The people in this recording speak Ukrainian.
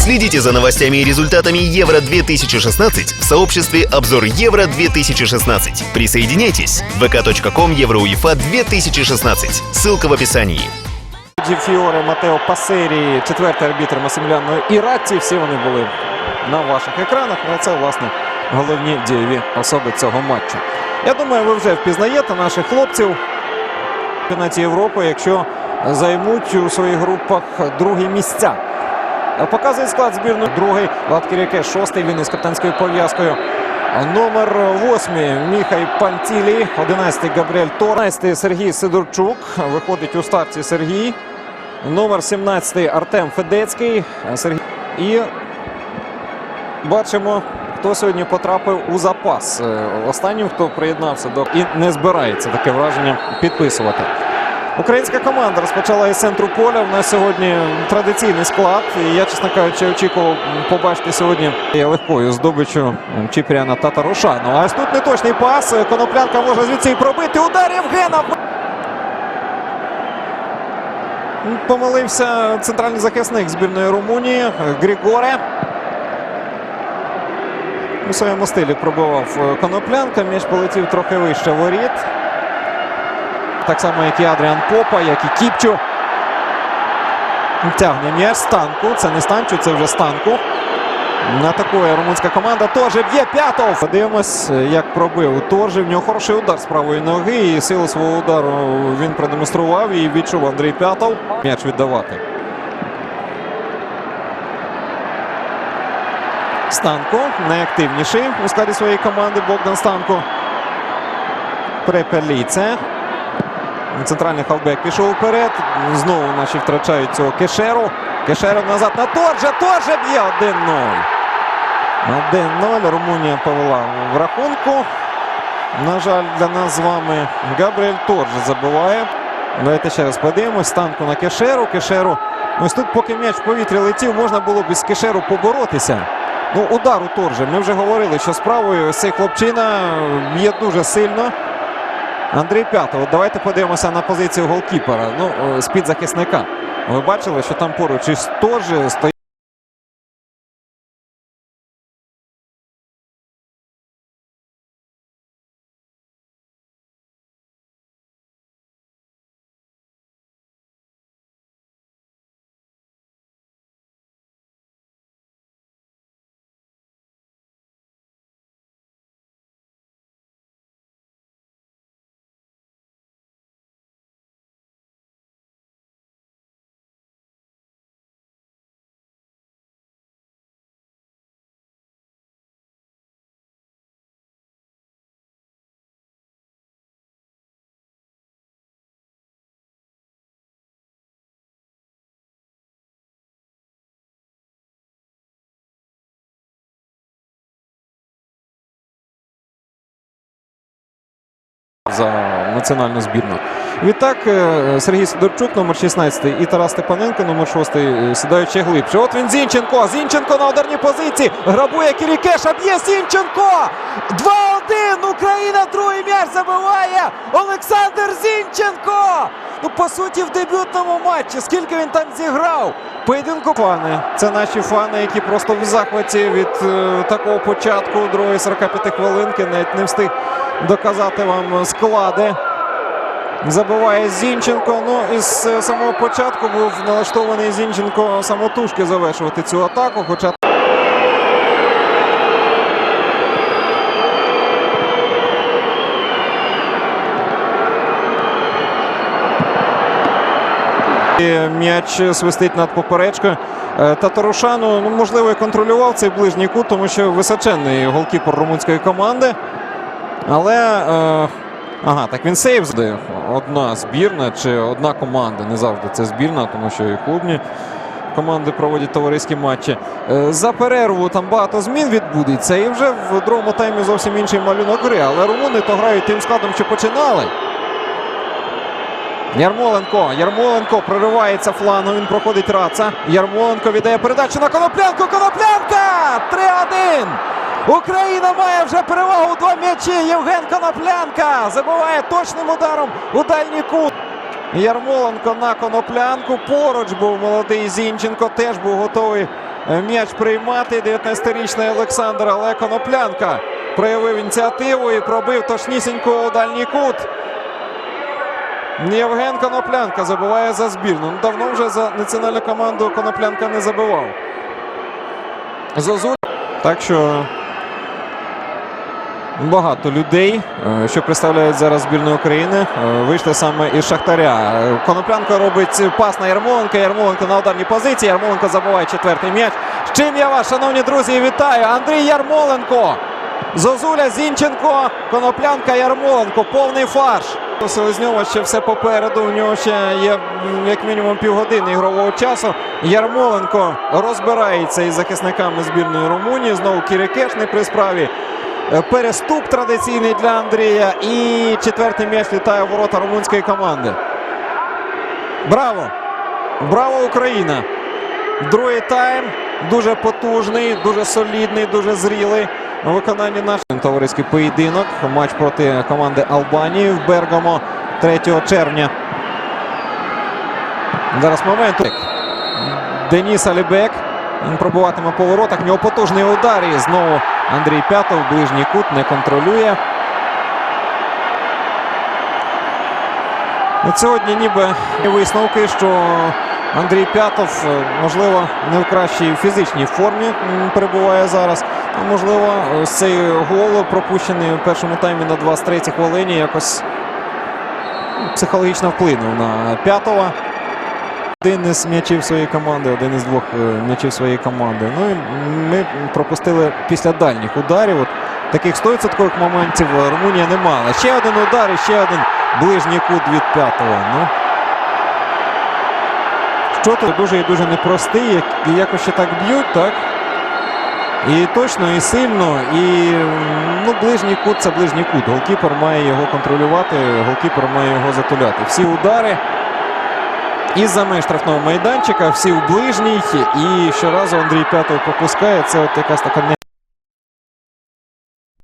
Следите за новостями и результатами Евро-2016 в сообществе «Обзор Евро-2016». Присоединяйтесь. vk.com Евроуефа 2016. Ссылка в описании. Фіоре, Матео Пасері, четвертий арбітр Масиміляно Іратті. Всі вони були на ваших екранах. Ну, це, власне, головні дієві особи цього матчу. Я думаю, ви вже впізнаєте наших хлопців чемпіонаті Європи, якщо займуть у своїх групах другі місця. Показує склад збірної. Другий Влад Кіряке, шостий. Він із капітанською пов'язкою. Номер восьмий Міхай Пантілі, 11 Габріель Тор, 11 Сергій Сидорчук. Виходить у старті Сергій. Номер 17 Артем Федецький. Сергій. І бачимо, хто сьогодні потрапив у запас. Е, Останнім, хто приєднався до і не збирається таке враження підписувати. Українська команда розпочала із центру поля. У нас сьогодні традиційний склад. І я, чесно кажучи, очікував побачити сьогодні легкою здобичу Чіпряна Татарушану. А ось тут неточний пас. Коноплянка може звідси пробити. Удар Євгена. Помилився центральний захисник збірної Румунії Григоре. У своєму стилі пробував е, коноплянка. М'яч полетів трохи вище воріт. Так само, як і Адріан Попа, як і Кіпчу. Тягне м'яч станку. Це не станчу, це вже станку. Атакує румунська команда. Торже б'є п'ятов. Подивимось, як пробив Торже. В нього хороший удар з правої ноги. І силу свого удару він продемонстрував і відчув Андрій П'ятов. М'яч віддавати. Станко найактивніший у складі своєї команди Богдан Станко. Препеліце. Центральний хавбек пішов вперед. Знову наші втрачають цього Кешеру. Кешеру назад на Торже. Торже б'є 1-0. 1-0. Румунія повела в рахунку. На жаль, для нас з вами Габріель Торже забиває. Давайте ще раз подивимось. Станку на Кешеру. Кешеру. Ось тут, поки м'яч в повітрі летів, можна було б із Кешеру поборотися. Ну, удар у Торже. Ми вже говорили, що справою цей хлопчина б'є дуже сильно. Андрій П'ятов. Давайте подивимося на позицію голкіпера. Ну, о, з-під захисника. Ви бачили, що там поруч із Торже стоїть. За національну збірну. Відтак е, Сергій Сидорчук, номер 16, і Тарас Степаненко, номер 6, е, сідають ще глибше. От він Зінченко. Зінченко на ударній позиції. Грабує Кірікеша. Б'є Зінченко. 2-1. Україна другий м'яч забиває. Олександр Зінченко. Ну, по суті, в дебютному матчі. Скільки він там зіграв? Поєдинку фани. Це наші фани, які просто в захваті від е, такого початку другої 45 хвилинки. Навіть не встиг доказати вам склади. Забиває Зінченко. Ну, із е, самого початку був налаштований Зінченко самотужки завершувати цю атаку. Хоча М'яч свистить над поперечкою. Е, Татарушану, ну, можливо, і контролював цей ближній кут, тому що височенний голкіпер румунської команди. Але. Е, ага, так він сейв здає. Одна збірна чи одна команда. Не завжди це збірна, тому що і клубні команди проводять товариські матчі. Е, За перерву там багато змін відбудеться. І вже в другому таймі зовсім інший малюнок гри. Але румуни то грають тим складом, що починали. Ярмоленко. Ярмоленко проривається флангом. Він проходить раца. Ярмоленко віддає передачу на Коноплянку. Коноплянка! 3-1. Україна має вже перевагу два м'ячі. Євген Коноплянка забиває точним ударом у дальній кут. Ярмоленко на коноплянку. Поруч був молодий Зінченко. Теж був готовий е, м'яч приймати. 19-річний Олександр Але Коноплянка проявив ініціативу і пробив точнісінько у дальній кут. Євген Коноплянка забиває за збірну. Ну, давно вже за національну команду Коноплянка не забивав. Зозуль. Так що багато людей, е, що представляють зараз збірну України, е, вийшли саме із Шахтаря. Е, Коноплянка робить пас на Ярмоленка. Ярмоленко на ударній позиції. Ярмоленко забиває четвертий м'яч. З чим я вас, шановні друзі, вітаю! Андрій Ярмоленко. Зозуля Зінченко, Коноплянка Ярмоленко. Повний фарш. Селезньова ще все попереду. У нього ще є як мінімум півгодини ігрового часу. Ярмоленко розбирається із захисниками збірної Румунії. Знову Кірикеш не при справі. Е, Переступ традиційний для Андрія. І четвертий м'яч літає ворота румунської команди. Браво! Браво, Україна! Другий тайм дуже потужний, дуже солідний, дуже зрілий. У виконанні наш товариський поєдинок. Матч проти команди Албанії в Бергамо 3 червня. Зараз момент. Деніс Алібек. Він пробуватиме по воротах. В нього потужний удар. І знову Андрій П'ятов. Ближній кут не контролює. От сьогодні ніби висновки, що Андрій П'ятов, можливо, не в кращій фізичній формі перебуває зараз. А можливо, цей гол пропущений у першому таймі на 23-й хвилині якось психологічно вплинув на П'ятова. Один із м'ячів своєї команди, один із двох е, м'ячів своєї команди. Ну і ми пропустили після дальніх ударів. От таких 100% моментів Румунія не мала. Ще один удар і ще один ближній кут від п'ятого. Ну, що тут дуже і дуже непростий, і якось ще так б'ють, так? І точно, і сильно, і ну, ближній кут це ближній кут. Голкіпер має його контролювати, голкіпер має його затуляти. Всі удари із-за меж штрафного майданчика, всі в ближній. І щоразу Андрій П'ятов пропускає. Це от якась така.